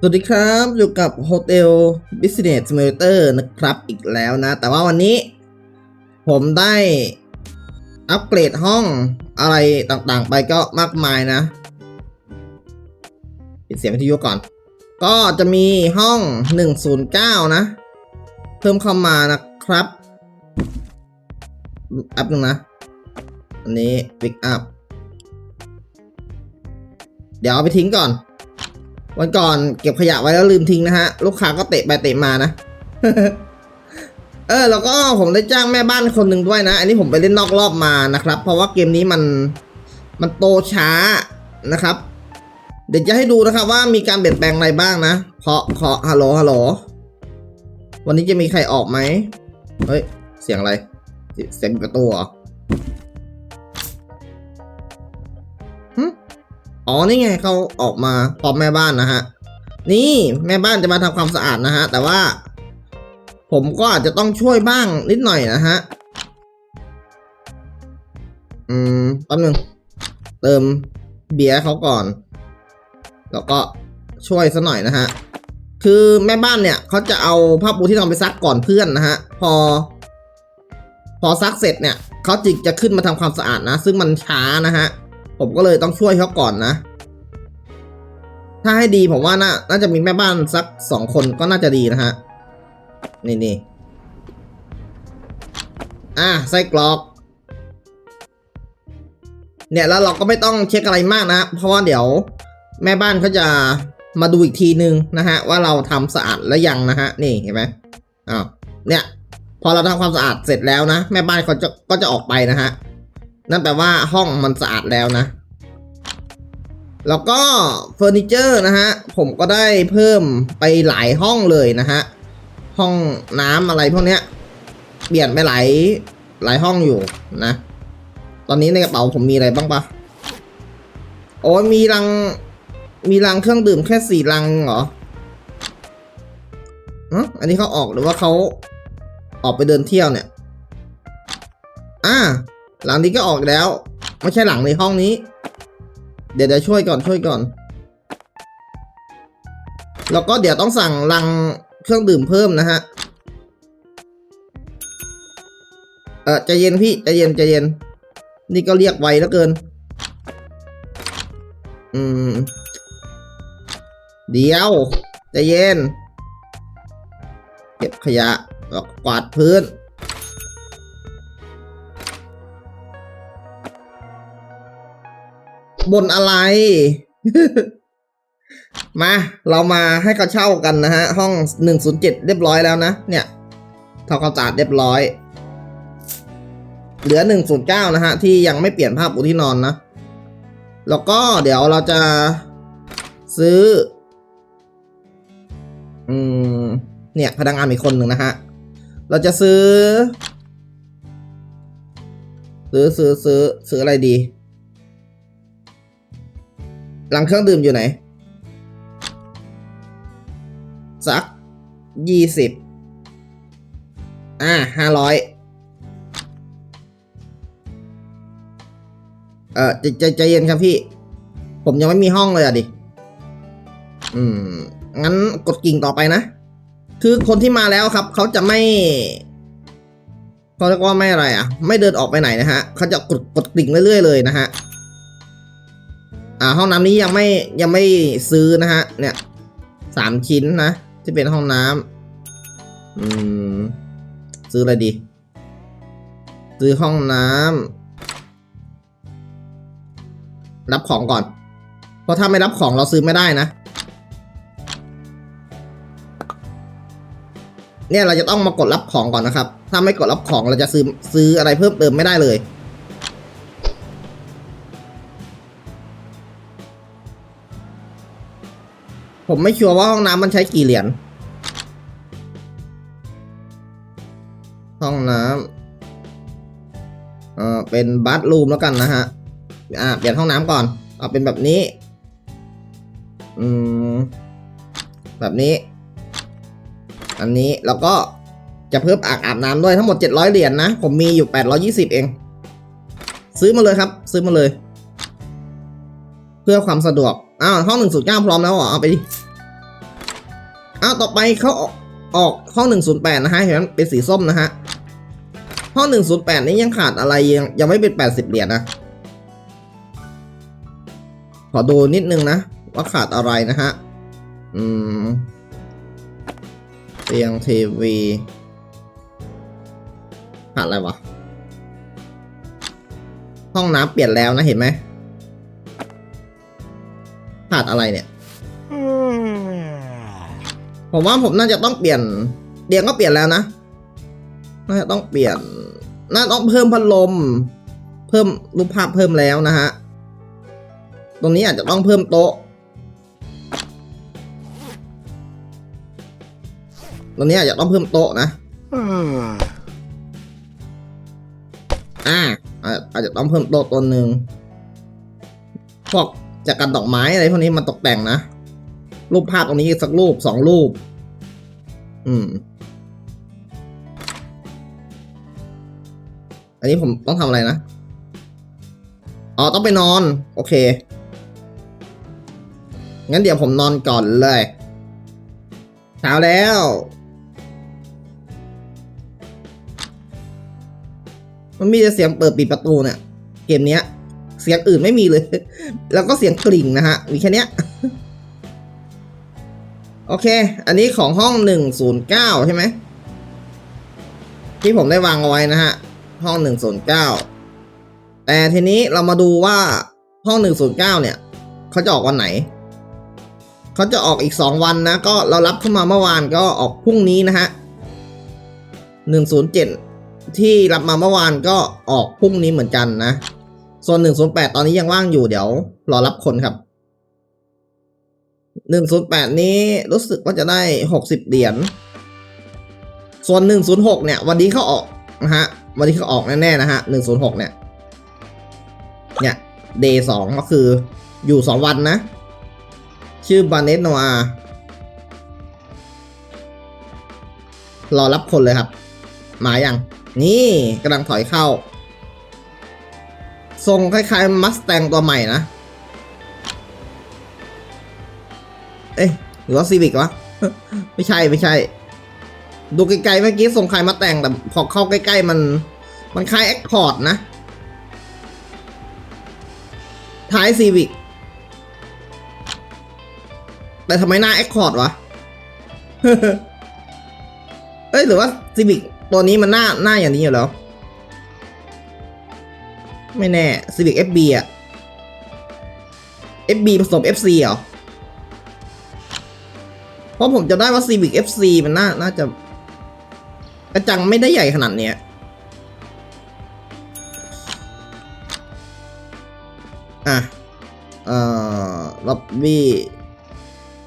สวัสดีครับ อยู่กับ Hotel Business Simulator นะครับอีกแล้วนะ แต่ว่าวันนี้ ผมได้อัปเกรดห้องอะไรต่างๆ ไปก็มากมายนะปิดเสียงวิทยุก่อน ก็จะมีห้อง 109 นะ เพิ่มเข้ามานะครับแอปหนึ่งนะ อันนี้ Pick up เดี๋ยวเอาไปทิ้งก่อน วันก่อนเก็บขยะไว้แล้วลืมทิ้งนะฮะ ลูกค้าก็เตะไปเตะมานะ เออแล้วก็ผมได้จ้างแม่บ้านคนหนึ่งด้วยนะ อันนี้ผมไปเล่นนอกรอบมานะครับ เพราะว่าเกมนี้มันมันโตช้านะครับ เดี๋ยวจะให้ดูนะครับว่ามีการเปลี่ยนแปลงอะไรบ้างนะเคาะเคาะฮัลโหลฮัลโหลวันนี้จะมีใครออกไหมเฮ้ยเสียงอะไรเสียงประตูเหรอ อ๋อนี่ไงเขาออกมาพร้อมแม่บ้านนะฮะ นี่แม่บ้านจะมาทำความสะอาดนะฮะ แต่ว่า ผมก็อาจจะต้องช่วยบ้างนิดหน่อยนะฮะ อืมแป๊บนึง เติมเบียร์เขาก่อน แล้วก็ช่วยซะหน่อยนะฮะ คือแม่บ้านเนี่ยเขาจะเอาผ้าปูที่นอนไปซักก่อนเพื่อนนะฮะ พอ พอซักเสร็จเนี่ยเขาจิกจะขึ้นมาทำความสะอาดนะ ซึ่งมันช้านะฮะ ผมก็เลยต้องช่วยเขาก่อนนะ ถ้าให้ดีผมว่าน่าน่าจะมีแม่บ้านสักสองคนก็น่าจะดีนะฮะ นี่นี่อะไส้กรอก เนี่ยแล้วเราก็ไม่ต้องเช็คอะไรมากนะ เพราะว่าเดี๋ยวแม่บ้านเขาจะมาดูอีกทีนึงนะฮะ ว่าเราทำสะอาดแล้วยังนะฮะ นี่เห็นไหมอ้าวเนี่ย พอเราทำความสะอาดเสร็จแล้วนะ แม่บ้านเขาจะก็จะออกไปนะฮะ นั่นแปลว่าห้องมันสะอาดแล้วนะ แล้วก็เฟอร์นิเจอร์นะฮะ ผมก็ได้เพิ่มไปหลายห้องเลยนะฮะ ห้องน้ำอะไรพวกเนี้ย เปลี่ยนไปหลายหลายห้องอยู่นะ ตอนนี้ในกระเป๋าผมมีอะไรบ้างปะโอ้มีรัง มีรังเครื่องดื่มแค่สี่รังเหรออันนี้เขาออกหรือว่าเขาออกไปเดินเที่ยวเนี่ย อ่า หลังนี้ก็ออกแล้ว ไม่ใช่หลังในห้องนี้ เดี๋ยวเดี๋ยวช่วยก่อนช่วยก่อน แล้วก็เดี๋ยวต้องสั่งลังเครื่องดื่มเพิ่มนะฮะ เออใจเย็นพี่ใจเย็นใจเย็น นี่ก็เรียกไวแล้วเกิน อืม เดี๋ยวใจเย็น เก็บขยะกวาดพื้น บนอะไร มา เรามาให้เขาเช่ากันนะฮะ ห้อง 107 เรียบร้อยแล้วนะ เนี่ยทำความสะอาดเรียบร้อย เหลือ 109 นะฮะ ที่ยังไม่เปลี่ยนผ้าปูที่นอนนะ แล้วก็เดี๋ยวเราจะซื้อ อืม เนี่ยพนักงานอีกคนหนึ่งนะฮะ เราจะซื้อ ซื้อซื้อซื้อซื้ออะไรดี หลังเครื่องดื่มอยู่ไหน สักยี่สิบอ่าห้าร้อยเออใจใจใจเย็นครับพี่ ผมยังไม่มีห้องเลยอะดิ อืม งั้นกดกิ่งต่อไปนะ คือคนที่มาแล้วครับ เขาจะไม่เขาเรียกว่าไม่อะไรอะ ไม่เดินออกไปไหนนะฮะ เขาจะกดกดกิ่งเรื่อยๆเลยนะฮะ อ่าห้องน้ำนี้ยังไม่ยังไม่ซื้อนะฮะ เนี่ยสามชิ้นนะที่เป็นห้องน้ำอืม ซื้ออะไรดี ซื้อห้องน้ำรับของก่อน เพราะถ้าไม่รับของเราซื้อไม่ได้นะ เนี่ยเราจะต้องมากดรับของก่อนนะครับ ถ้าไม่กดรับของเราจะซื้อซื้ออะไรเพิ่มเติมไม่ได้เลย ผมไม่ชัวร์ว่าห้องน้ำมันใช้กี่เหรียญ ห้องน้ำเอ่อเป็นบัตรูมแล้วกันนะฮะ อ่า เปลี่ยนห้องน้ำก่อน เอาเป็นแบบนี้ อืม แบบนี้ อันนี้ แล้วก็จะเพิ่มอ่างอาบน้ำด้วยทั้งหมด 700 เหรียญนะผมมีอยู่ 820 เอง ซื้อมาเลยครับ ซื้อมาเลย เพื่อความสะดวก อ้าวห้อง109พร้อมแล้วเหรอเอาไปดิอ้าวต่อไปเขาออกออกห้องหนึ่งศูนย์แปดนะฮะเห็นไหมเป็นสีส้มนะฮะห้องหนึ่งศูนย์แปดนี้ยังขาดอะไรยังยังไม่เป็นแปดสิบเหรียญนะขอดูนิดนึงนะ ว่าขาดอะไรนะฮะอืมเตียงทีวีขาดอะไรวะห้องน้ำเปลี่ยนแล้วนะเห็นไหม ขาดอะไรเนี่ย ผมว่าผมน่าจะต้องเปลี่ยนเตียงก็เปลี่ยนแล้วนะ น่าจะต้องเปลี่ยน น่าต้องเพิ่มพัดลม เพิ่มรูปภาพเพิ่มแล้วนะฮะ ตรงนี้อาจจะต้องเพิ่มโต๊ะ ตรงนี้อาจจะต้องเพิ่มโต๊ะนะอ่าอาอาจจะต้องเพิ่มโต๊ะตัวหนึ่งพวก จากการดอกไม้อะไรพวกนี้มันตกแต่งนะ รูปภาพตรงนี้สักรูปสองรูป อืม อันนี้ผมต้องทำอะไรนะ อ๋อ ต้องไปนอน โอเค งั้นเดี๋ยวผมนอนก่อนเลยเช้าแล้วมันมีแต่เสียงเปิดปิดประตูเนี่ยเกมเนี้ย สียงอื่นไม่มีเลย แล้วก็เสียงกริ่งนะฮะ มีแค่เนี้ยโอเค อันนี้ของห้องหนึ่งศูนย์เก้าใช่ไหม ที่ผมได้วางเอาไว้นะฮะ ห้องหนึ่งศูนย์เก้าแต่ทีนี้เรามาดูว่าห้องหนึ่งศูนย์เก้าเนี่ย เขาจะออกวันไหน เขาจะออกอีกสองวันนะ ก็เรารับเข้ามาเมื่อวานก็ออกพรุ่งนี้นะฮะหนึ่งศูนย์เจ็ดที่รับมาเมื่อวานก็ออกพรุ่งนี้เหมือนกันนะ ส่วนหนึ่งศูนย์แปดตอนนี้ยังว่างอยู่เดี๋ยว รอรับคนครับหนึ่งศูนย์แปดนี้รู้สึกว่าจะได้หกสิบเหรียญ ส่วนหนึ่งศูนย์หกเนี่ย วันนี้เขาออกนะฮะ วันนี้เขาออกแน่ๆนะฮะหนึ่งศูนย์หกเนี่ย เนี่ยเดย์สองก็คืออยู่สองวันนะ ชื่อบาเนตโนอารอรับคนเลยครับ มาอย่าง นี่กำลังถอยเข้า ทรงคล้ายๆมัสแตงตัวใหม่นะ เอ๊ะหรือว่าซีวิกวะ ไม่ใช่ไม่ใช่ ดูไกลๆเมื่อกี้ทรงคล้ายมาแต่งแต่พอเข้าใกล้ๆมัน มันคล้ายแอคคอร์ดนะ ท้ายซีวิกแต่ทำไมหน้าแอคคอร์ดวะ เอ้ยหรือว่าซีวิกตัวนี้มันหน้าหน้าอย่างนี้อยู่แล้ว ไม่แน่ซีวิก FB อะ FB ผสม FC เหรอ เพราะผมจะได้ว่า Civic FC มันน่า น่าจะ กระจังไม่ได้ใหญ่ขนาดเนี้ยอะ เอ่อล็อบบี้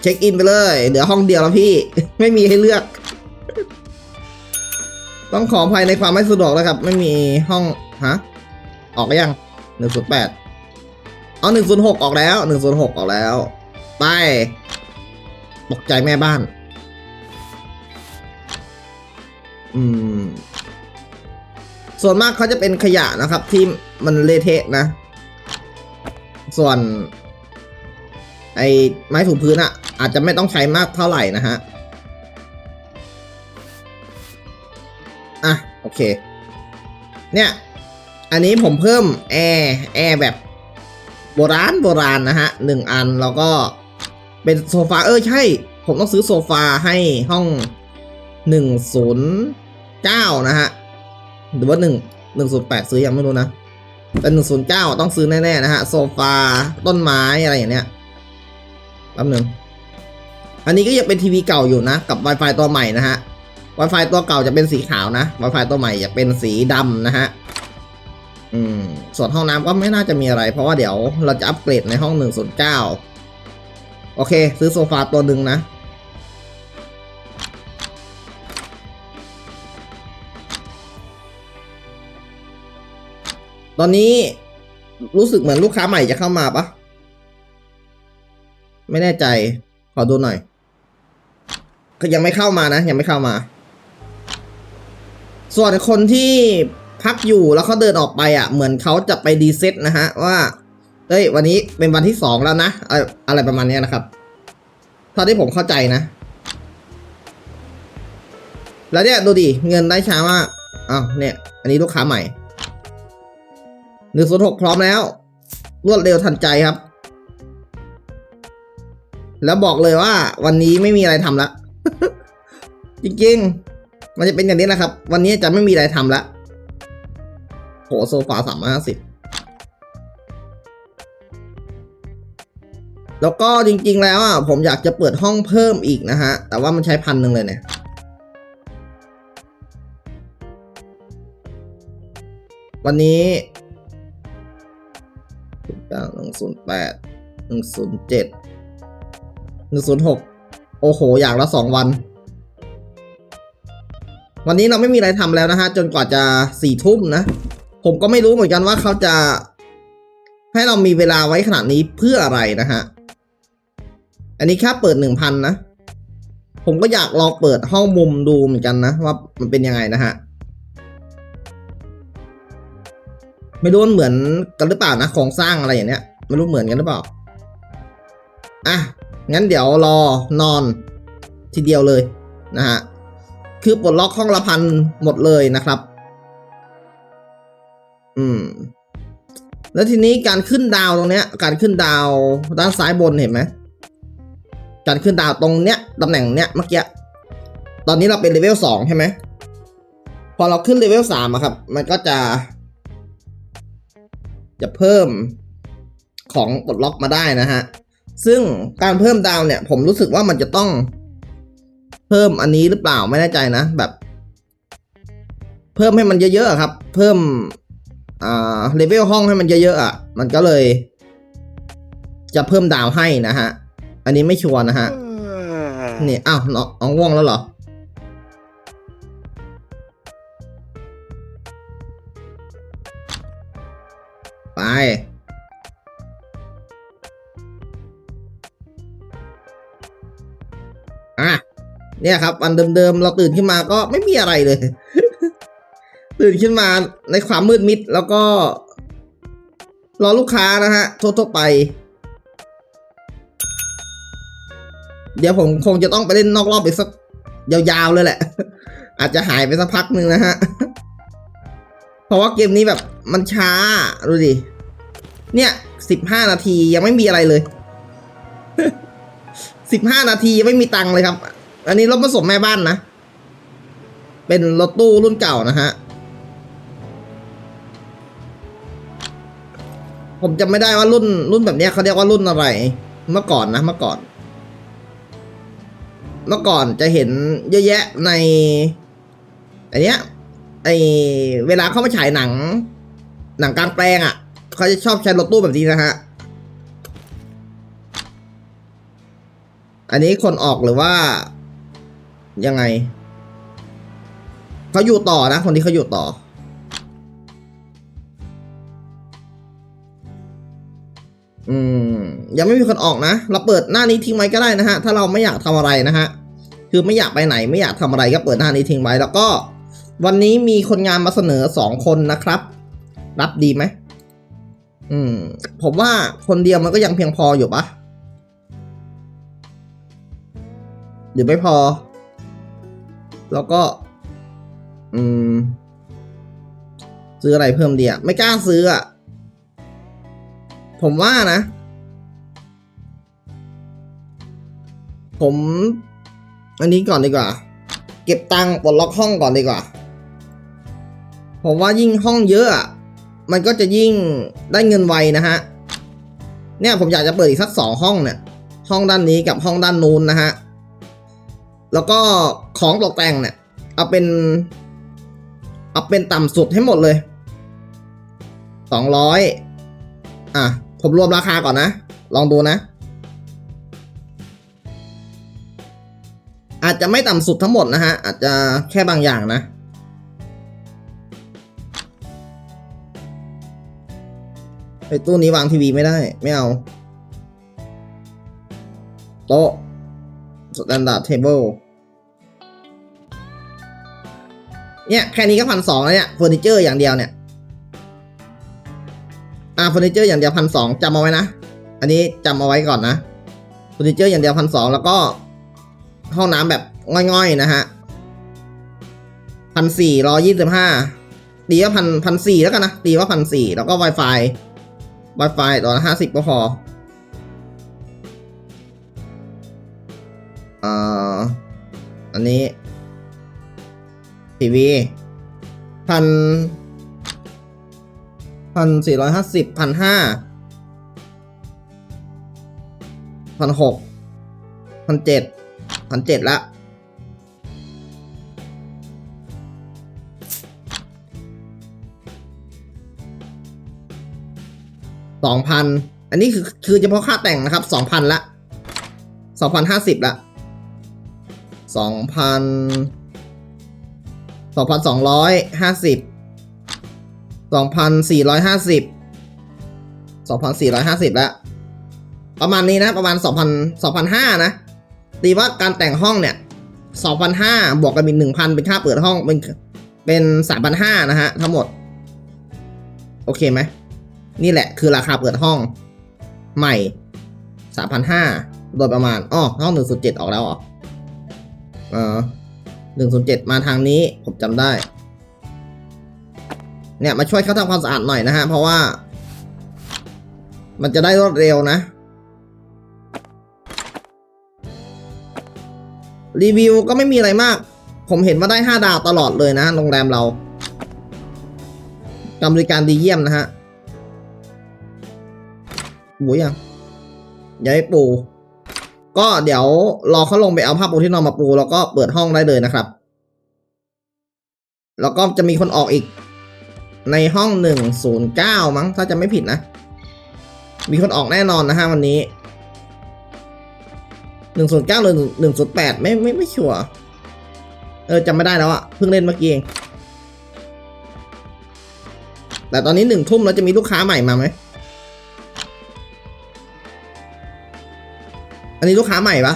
เช็คอินไปเลย เหลือห้องเดียวแล้วพี่ ไม่มีให้เลือก ต้องขออภัยในความไม่สะดวกแล้วครับ ไม่มีห้อง ฮะ ออกยังหนึ่งศูนย์แปดเอาหนึ่งศูนย์หกออกแล้วหนึ่งศูนย์หกออกแล้ว ไปตกใจแม่บ้าน อืม ส่วนมากเขาจะเป็นขยะนะครับ ที่มันเละเทะนะ ส่วน ไอ้ไม้ถูพื้นอะอาจจะไม่ต้องใช้มากเท่าไหร่นะฮะ อะ โอเค เนี่ย อันนี้ผมเพิ่มแอร์แอร์แบบโบราณโบราณนะฮะหนึ่งอันแล้วก็เป็นโซฟาเออใช่ ผมต้องซื้อโซฟาให้ห้องหนึ่งศูนย์เก้านะฮะหรือว่าหนึ่งหนึ่งศูนย์แปดซื้อยังไม่รู้นะแต่หนึ่งศูนย์เก้าต้องซื้อแน่ๆนะฮะโซฟาต้นไม้อะไรอย่างเนี้ยแป๊บหนึ่งอันนี้ก็ยังเป็นทีวีเก่าอยู่นะ กับ Wi-Fi ตัวใหม่นะฮะ Wi-Fi ตัวเก่าจะเป็นสีขาวนะ Wi-Fi ตัวใหม่จะเป็นสีดำนะฮะ อืมส่วนห้องน้ำก็ไม่น่าจะมีอะไร เพราะว่าเดี๋ยวเราจะอัปเกรดในห้อง109โอเค ซื้อโซฟาตัวหนึ่งนะ ตอนนี้รู้สึกเหมือนลูกค้าใหม่จะเข้ามาปะไม่แน่ใจ ขอดูหน่อย ก็ยังไม่เข้ามานะ ยังไม่เข้ามา ส่วนคนที่ พักอยู่แล้วเขาเดินออกไปอะ เหมือนเขาจะไปดีเซ็ตนะฮะว่าเอ้ย วันนี้เป็นวันที่สองแล้วนะ อะไรประมาณนี้นะครับเท่าที่ผมเข้าใจนะ แล้วเนี่ยดูดิ เงินได้ช้ามากอ้าวเนี่ย อันนี้ลูกค้าใหม่หนึ่งศูนย์หกพร้อมแล้ว รวดเร็วทันใจครับ แล้วบอกเลยว่า วันนี้ไม่มีอะไรทำละจริงๆ มันจะเป็นอย่างนี้นะครับ วันนี้จะไม่มีอะไรทำละ โหโซฟาสามห้าสิบแล้วก็จริงๆแล้วอะผมอยากจะเปิดห้องเพิ่มอีกนะฮะ แต่ว่ามันใช้พันหนึ่งเลยเนี่ยวันนี้หนึ่งศูนย์แปดหนึ่งศูนย์เจ็ดหนึ่งศูนย์หกโอ้โห อย่างละสองวัน วันนี้เราไม่มีอะไรทำแล้วนะฮะ จนกว่าจะสี่ทุ่มนะ ผมก็ไม่รู้เหมือนกันว่าเขาจะ ให้เรามีเวลาไว้ขนาดนี้เพื่ออะไรนะฮะ อันนี้แค่เปิดหนึ่งพันนะ ผมก็อยากลองเปิดห้องมุมดูเหมือนกันนะ ว่ามันเป็นยังไงนะฮะ ไม่รู้เหมือนกันหรือเปล่านะโครงสร้างอะไรอย่างเนี้ย ไม่รู้เหมือนกันหรือเปล่า อะ งั้นเดี๋ยวรอนอนทีเดียวเลยนะฮะ คือปลดล็อกห้องละพันหมดเลยนะครับ อืม แล้วทีนี้การขึ้นดาวตรงเนี้ย การขึ้นดาวด้านซ้ายบนเห็นไหมการขึ้นดาวตรงเนี้ยตำแหน่งเนี้ยเมื่อกี้ตอนนี้เราเป็นเลเวลสองใช่ไหมพอเราขึ้นเลเวลสามอะครับ มันก็จะ จะเพิ่มของปลดล็อกมาได้นะฮะ ซึ่งการเพิ่มดาวเนี่ย ผมรู้สึกว่ามันจะต้อง เพิ่มอันนี้หรือเปล่าไม่แน่ใจนะแบบ เพิ่มให้มันเยอะๆครับ เพิ่ม อ่าเลเวลห้องให้มันเยอะๆอะ มันก็เลย จะเพิ่มดาวให้นะฮะ อันนี้ไม่ชัวร์นะฮะ นี่ อ้าวน้องน้องง่วงแล้วเหรอ ไป อะเนี่ยครับวันเดิมๆ เราตื่นขึ้นมาก็ไม่มีอะไรเลย ตื่นขึ้นมาในความมืดมิด แล้วก็ รอลูกค้านะฮะทั่วๆไป เดี๋ยวผมคงจะต้องไปเล่นนอกรอบไปสักยาวๆเลยแหละ อาจจะหายไปสักพักหนึ่งนะฮะ เพราะว่าเกมนี้แบบมันช้า ดูดิ เนี่ยสิบห้านาทียังไม่มีอะไรเลยสิบห้านาทียังไม่มีตังค์เลยครับ อันนี้รถผสมแม่บ้านนะ เป็นรถตู้รุ่นเก่านะฮะ ผมจำไม่ได้ว่ารุ่นรุ่นแบบนี้เขาเรียกว่ารุ่นอะไร เมื่อก่อนนะเมื่อก่อน เมื่อก่อนจะเห็นเยอะแยะในอันเนี้ยไอเวลาเขามาฉายหนัง หนังกลางแปลงอะ่ะเขาจะชอบใช้รถตู้แบบนี้นะฮะอันนี้คนออกหรือว่า ยังไงเขาอยู่ต่อนะ คนที่เขาอยู่ต่อ อืมยังไม่มีคนออกนะ เราเปิดหน้านี้ทิ้งไว้ก็ได้นะฮะ ถ้าเราไม่อยากทำอะไรนะฮะ คือไม่อยากไปไหนไม่อยากทำอะไรก็เปิดหน้านี้ทิ้งไว้แล้วก็ วันนี้มีคนงานมาเสนอสองคนนะครับ รับดีไหมอืม ผมว่าคนเดียวมันก็ยังเพียงพออยู่ปะหรือไม่พอ แล้วก็ อืม ซื้ออะไรเพิ่มดีอะไม่กล้าซื้ออะ ผมว่านะ ผม อันนี้ก่อนดีกว่า เก็บตังค์ปลดล็อกห้องก่อนดีกว่า ผมว่ายิ่งห้องเยอะอะมันก็จะยิ่งได้เงินไวนะฮะ เนี่ยผมอยากจะเปิดอีกสักสองห้องเนี่ย ห้องด้านนี้กับห้องด้านนู้นนะฮะ แล้วก็ของตกแต่งเนี่ย เอาเป็น เอาเป็นต่ำสุดให้หมดเลยสองร้อยอะ ผมรวมราคาก่อนนะ ลองดูนะ อาจจะไม่ต่ำสุดทั้งหมดนะฮะ อาจจะแค่บางอย่างนะ ไอตู้นี้วางทีวีไม่ได้ ไม่เอา โต๊ะ standard table เนี่ย แค่นี้ก็พันสองแล้วเนี่ยเฟอร์นิเจอร์อย่างเดียวเนี่ย อ่าเฟอร์นิเจอร์อย่างเดียวพันสองจำเอาไว้นะ อันนี้จำเอาไว้ก่อนนะเฟอร์นิเจอร์อย่างเดียวพันสองแล้วก็ ห้องน้ำแบบง่อยๆนะฮะพันสี่ร้อยี่สิบห้าตีว่าพันพันสี่แล้วกันนะตีว่าพันสี่แล้วก็ Wi-Fi Wi-Fi ต่อห้าสิบก็พออ่ออันนี้ทีวีพัน พันสี่ร้อยห้าสิบพันห้าพันหกพันเจ็ดพันเจ็ดละสองพันอันนี้คือคือเฉพาะค่าแต่งนะครับสองพันละสองพันห้าสิบละสองพันสองพันสองร้อยห้าสิบ สองพันสี่ร้อยห้าสิบสองพันสี่ร้อยห้าสิบละประมาณนี้นะ ประมาณสองพันสองพันห้านะ ตีว่าการแต่งห้องเนี่ยสองพันห้าบวกกันเป็นหนึ่งพันเป็นค่าเปิดห้อง เป็น เป็นสามพันห้านะฮะ ทั้งหมด โอเคไหม นี่แหละคือราคาเปิดห้อง ใหม่สามพันห้าโดยประมาณอ๋อห้องหนึ่งศูนย์เจ็ดออกแล้วเหรอเออหนึ่งศูนย์เจ็ดมาทางนี้ ผมจำได้ เนี่ยมาช่วยเขาทำความสะอาดหน่อยนะฮะเพราะว่า มันจะได้รวดเร็วนะ รีวิวก็ไม่มีอะไรมาก ผมเห็นว่าได้ห้าดาวตลอดเลยนะโรงแรมเราการบริการดีเยี่ยมนะฮะปูยังย้ายปู ก็เดี๋ยวรอเขาลงไปเอาผ้าปูที่นอนมาปู แล้วก็เปิดห้องได้เลยนะครับ แล้วก็จะมีคนออกอีก ในห้องหนึ่งศูนย์เก้ามั้ง ถ้าจะไม่ผิดนะ มีคนออกแน่นอนนะฮะวันนี้หนึ่งศูนย์เก้าหรือหนึ่งศูนย์แปดไม่ไม่ไม่ชัวร์เออจำไม่ได้แล้วอะเพิ่งเล่นเมื่อกี้เอง แต่ตอนนี้หนึ่งทุ่มแล้วจะมีลูกค้าใหม่มาไหม อันนี้ลูกค้าใหม่ปะ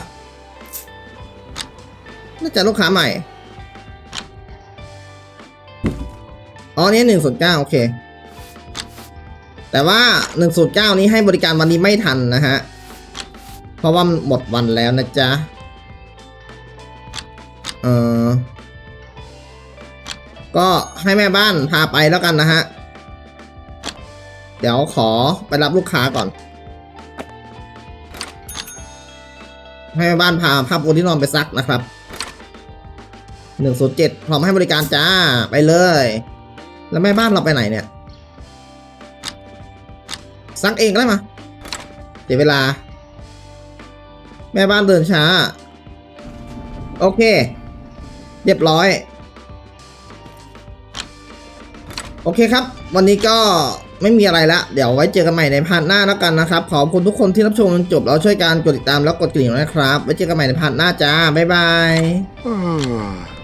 น่าจะลูกค้าใหม่ อ๋อนี่หนึ่งศูนย์เก้าโอเค แต่ว่าหนึ่งศูนย์เก้านี้ให้บริการวันนี้ไม่ทันนะฮะ เพราะว่าหมดวันแล้วนะจ๊ะ เออก็ให้แม่บ้านพาไปแล้วกันนะฮะ เดี๋ยวขอไปรับลูกค้าก่อน ให้แม่บ้านพาผ้าปูที่นอนไปซักนะครับหนึ่งศูนย์เจ็ดพร้อมให้บริการจ้า ไปเลย แล้วแม่บ้านเราไปไหนเนี่ยซักเองก็ได้มาเดี๋ยวเวลา แม่บ้านเดินช้า โอเค เรียบร้อย โอเคครับ วันนี้ก็ไม่มีอะไรละเดี๋ยวไว้เจอกันใหม่ในพาร์ทหน้าแล้วกันนะครับ ขอบคุณทุกคนที่รับชมจนจบแล้วช่วยการกดติดตามแล้วกดกระดิ่งด้วยนะครับ ไว้เจอกันใหม่ในพาร์ทหน้าจ้า บ๊ายบาย Ah.